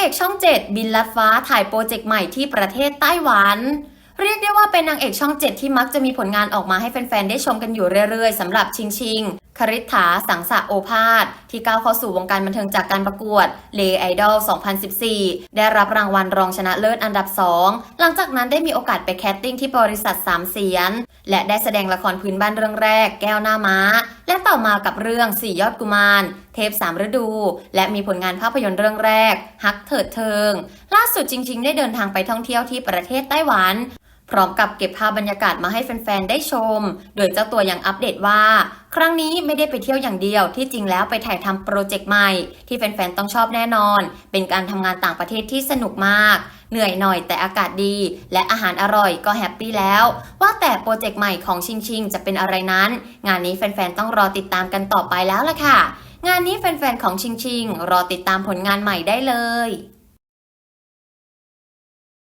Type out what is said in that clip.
เอกช่อง 7 บินลัดฟ้าถ่ายโปรเจกต์ใหม่ที่ประเทศไต้หวัน เรียกได้ว่าเป็นนางเอกช่อง 7 ที่มักจะมีผลงานออกมาให้แฟนๆ ได้ชมกันอยู่เรื่อยๆสำหรับชิงชิง คริษฐาสังสะโอภาส ที่ก้าวเข้าสู่วงการบันเทิงจากการประกวดเลไอดอล 2014 ได้รับรางวัลรองชนะเลิศอันดับ 2 หลังจากนั้นได้มีโอกาสไปแคสติ้งที่บริษัทสามเสียน และได้แสดงละครพื้นบ้านเรื่องแรก แก้วหน้าม้า และต่อมากับเรื่องสี่ยอดกุมารเทพสามฤดู และมีผลงานภาพยนตร์เรื่องแรก ฮักเถิดเทิง ล่าสุดจริง ๆ ได้เดินทางไปท่องเที่ยวที่ประเทศไต้หวัน พร้อมกับเก็บภาพบรรยากาศมาให้แฟนๆ ได้ชม โดยเจ้าตัวยังอัปเดตว่า ครั้งนี้ไม่ได้ไปเที่ยวอย่างเดียว ที่จริงแล้วไปถ่ายทำโปรเจกต์ใหม่ ที่แฟนๆ ต้องชอบแน่นอน เป็นการทำงานต่างประเทศที่สนุกมาก เหนื่อยหน่อยแต่อากาศดี และอาหารอร่อยก็แฮปปี้แล้ว ว่าแต่โปรเจกต์ใหม่ของชิงชิงจะเป็นอะไรนั้น งานนี้แฟนๆ ต้องรอติดตามกันต่อไปแล้วล่ะค่ะ งานนี้แฟนๆ ของชิงชิงรอติดตามผลงานใหม่ได้เลย